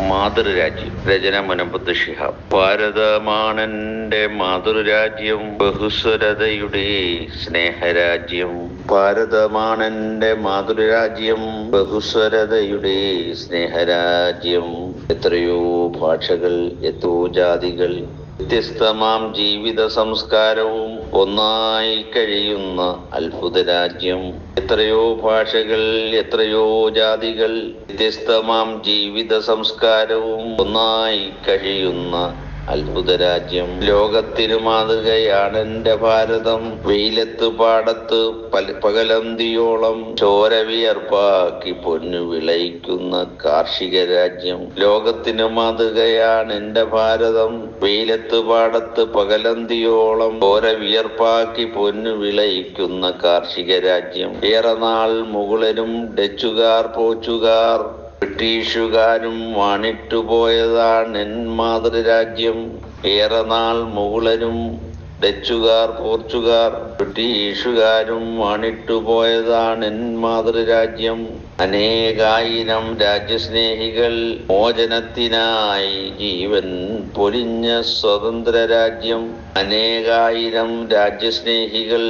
മാതൃരാജ്യം. രചന മുനമ്പത്ത് ഷിഹാബ്. ഭാരതമാണെന്റെ മാതൃരാജ്യം ബഹുസ്വരതയുടെ സ്നേഹരാജ്യം. ഭാരതമാണെന്റെ മാതൃരാജ്യം ബഹുസ്വരതയുടെ സ്നേഹരാജ്യം. എത്രയോ ഭാഷകൾ എത്രയോ ജാതികൾ വ്യത്യസ്തമാം ജീവിത സംസ്കാരവും ഒന്നായി കഴിയുന്ന അത്ഭുത രാജ്യം എത്രയോ ഭാഷകൾ എത്രയോ ജാതികൾ വ്യത്യസ്തമാം ജീവിത സംസ്കാരവും ഒന്നായി കഴിയുന്ന അത്ഭുത രാജ്യം ലോകത്തിനു മാതൃകയാണ് എന്റെ ഭാരതം. വെയിലത്ത് പാടത്ത് പകലന്തിയോളം ചോരവിയർപ്പാക്കി പൊന്നു വിളയിക്കുന്ന കാർഷിക രാജ്യം. ലോകത്തിനു മാതൃകയാണ് എന്റെ ഭാരതം. വെയിലത്ത് പാടത്ത് പകലന്തിയോളം ചോരവിയർപ്പാക്കി പൊന്നു വിളയിക്കുന്ന കാർഷിക രാജ്യം. ഏറെ നാൾ മുകളരും ഡച്ചുകാർ പോച്ചുകാർ ബ്രിട്ടീഷുകാരും വാണിട്ടുപോയതാണ് എൻ മാതൃരാജ്യം ഏറെ നാൾ മുകളരും ഡച്ചുകാർ പോർച്ചുകാർ ബ്രിട്ടീഷുകാരും വാണിട്ടുപോയതാണ് എൻ മാതൃരാജ്യം അനേകായിരം രാജ്യസ്നേഹികൾ മോചനത്തിനായി ജീവൻ പൊലിഞ്ഞ സ്വതന്ത്ര രാജ്യം. അനേകായിരം രാജ്യസ്നേഹികൾ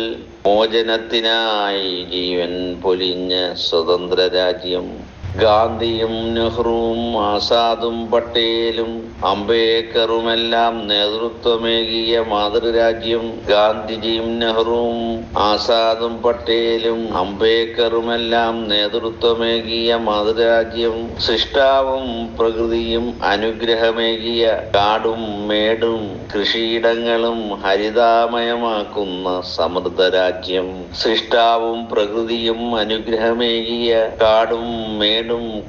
മോചനത്തിനായി ജീവൻ പൊലിഞ്ഞ സ്വതന്ത്ര രാജ്യം. ഗാന്ധിയും നെഹ്റുവും ആസാദും പട്ടേലും അംബേദ്കറുമെല്ലാം നേതൃത്വമേകിയ മാതൃരാജ്യം ഗാന്ധിജിയും നെഹ്റുവും ആസാദും പട്ടേലും അംബേദ്കറുമെല്ലാം നേതൃത്വമേകിയ മാതൃരാജ്യം സൃഷ്ടാവും പ്രകൃതിയും അനുഗ്രഹമേകിയ കാടും മേടും കൃഷിയിടങ്ങളും ഹരിതാമയമാക്കുന്ന സമൃദ്ധ രാജ്യം സൃഷ്ടാവും പ്രകൃതിയും അനുഗ്രഹമേകിയ കാടും മേടും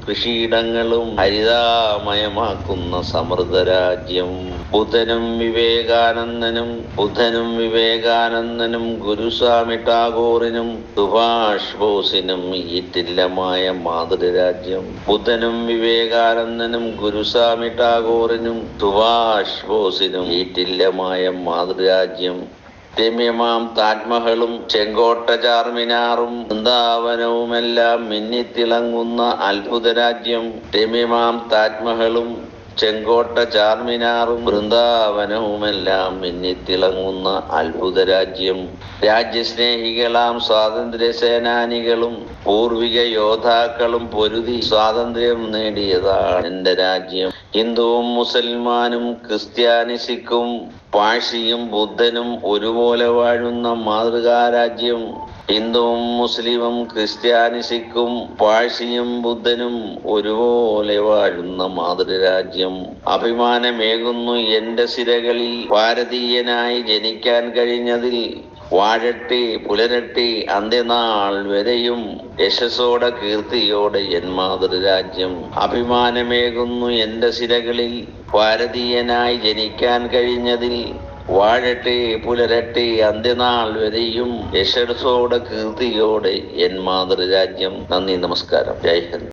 കൃഷിയിടങ്ങളും ഹരിതാമയമാക്കുന്ന സമൃദ്ധ രാജ്യം ബുധനും വിവേകാനന്ദനും ബുധനും വിവേകാനന്ദനും ഗുരുസ്വാമി ടാഗോറിനും സുഭാഷ് ബോസിനും ഈറ്റില്ലമായ മാതൃരാജ്യം. ബുധനും വിവേകാനന്ദനും ഗുരുസ്വാമി ടാഗോറിനും സുഭാഷ് ബോസിനും ഈറ്റില്ലമായ മാതൃരാജ്യം. രമ്യമാം താജ്മഹലും ചെങ്കോട്ട ചാർമിനാറും വൃന്ദാവനവുമെല്ലാം മിന്നിത്തിളങ്ങുന്ന അത്ഭുത രാജ്യം രമ്യമാം താജ്മഹലും ചെങ്കോട്ട ചാർമിനാറും വൃന്ദാവനവുമെല്ലാം മിന്നിത്തിളങ്ങുന്ന അത്ഭുത രാജ്യം രാജ്യസ്നേഹികളാം സ്വാതന്ത്ര്യ സേനാനികളും പൂർവിക യോദ്ധാക്കളും പൊരുതി സ്വാതന്ത്ര്യം നേടിയതാണ് എന്റെ രാജ്യം. ഹിന്ദുവും മുസൽമാനും ക്രിസ്ത്യാനിസിക്കും പാഴ്സിയും ബുദ്ധനും ഒരുപോലെ വാഴുന്ന മാതൃകാ രാജ്യം ഹിന്ദുവും മുസ്ലിമും ക്രിസ്ത്യാനിസിക്കും പാഴ്സിയും ബുദ്ധനും ഒരുപോലെ വാഴുന്ന മാതൃരാജ്യം. അഭിമാനമേകുന്നു എന്റെ സിരകളിൽ. ഭാരതീയനായി ജനിക്കാൻ കഴിഞ്ഞതിൽ വാഴട്ടെ പുലരട്ടി അന്ത്യനാൾ വരെയും യശസ്സോടെ കീർത്തിയോടെ എൻ മാതൃരാജ്യം. അഭിമാനമേകുന്നു എന്റെ സിരകളിൽ ഭാരതീയനായി ജനിക്കാൻ കഴിഞ്ഞതിൽ വാഴട്ടെ പുലരട്ടെ അന്ത്യനാൾ വരെയും യശസ്സോടെ കീർത്തിയോടെ എൻ മാതൃരാജ്യം. നന്ദി നമസ്കാരം. ജയ് ഹിന്ദ്.